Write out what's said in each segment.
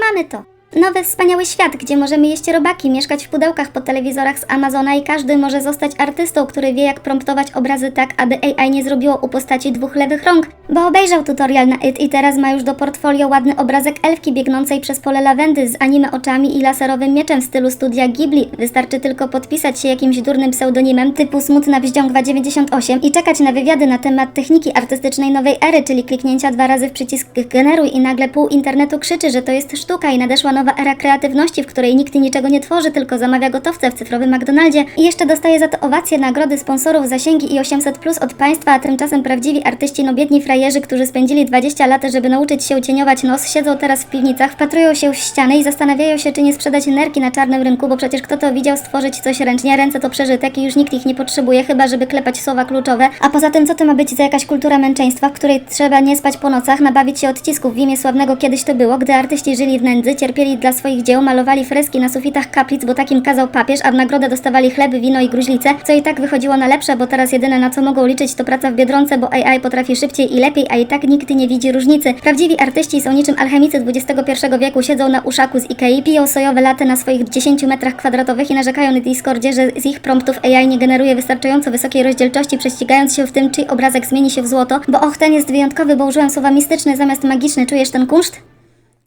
Mamy to. Nowy wspaniały świat, gdzie możemy jeść robaki, mieszkać w pudełkach po telewizorach z Amazona i każdy może zostać artystą, który wie jak promptować obrazy tak, aby AI nie zrobiło u postaci dwóch lewych rąk, bo obejrzał tutorial na IT i teraz ma już do portfolio ładny obrazek elfki biegnącej przez pole lawendy z anime oczami i laserowym mieczem w stylu studia Ghibli. Wystarczy tylko podpisać się jakimś durnym pseudonimem typu Smutna Wździągwa 98 i czekać na wywiady na temat techniki artystycznej nowej ery, czyli kliknięcia dwa razy w przycisk generuj i nagle pół internetu krzyczy, że to jest sztuka i nadeszła nowa era kreatywności, w której nikt niczego nie tworzy, tylko zamawia gotowce w cyfrowym McDonaldzie i jeszcze dostaje za to owacje, nagrody sponsorów, zasięgi i 800 plus od państwa, a tymczasem prawdziwi artyści, no biedni frajerzy, którzy spędzili 20 lat, żeby nauczyć się ucieniować nos, siedzą teraz w piwnicach, wpatrują się w ściany i zastanawiają się, czy nie sprzedać nerki na czarnym rynku, bo przecież kto to widział stworzyć coś ręcznie, ręce to przeżytek i już nikt ich nie potrzebuje, chyba żeby klepać słowa kluczowe. A poza tym, co to ma być za jakaś kultura męczeństwa, w której trzeba nie spać po nocach, nabawić się odcisków w imię sławnego kiedyś to było, gdy artyści żyli w nędzy, cierpieli dla swoich dzieł, malowali freski na sufitach kaplic, bo takim kazał papież, a w nagrodę dostawali chleb, wino i gruźlice, co i tak wychodziło na lepsze, bo teraz jedyne na co mogą liczyć to praca w Biedronce, bo AI potrafi szybciej i lepiej, a i tak nikt nie widzi różnicy. Prawdziwi artyści są niczym alchemicy XXI wieku, siedzą na uszaku z Ikei, piją sojowe laty na swoich 10 metrach kwadratowych i narzekają na Discordzie, że z ich promptów AI nie generuje wystarczająco wysokiej rozdzielczości, prześcigając się w tym, czy obrazek zmieni się w złoto, bo och, ten jest wyjątkowy, bo użyłem słowa mistyczny zamiast magiczny, czujesz ten kunszt?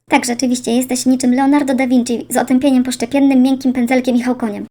Tak, rzeczywiście, jesteś niczym Leonardo da Vinci z otępieniem poszczepiennym, miękkim pędzelkiem i hałkoniem.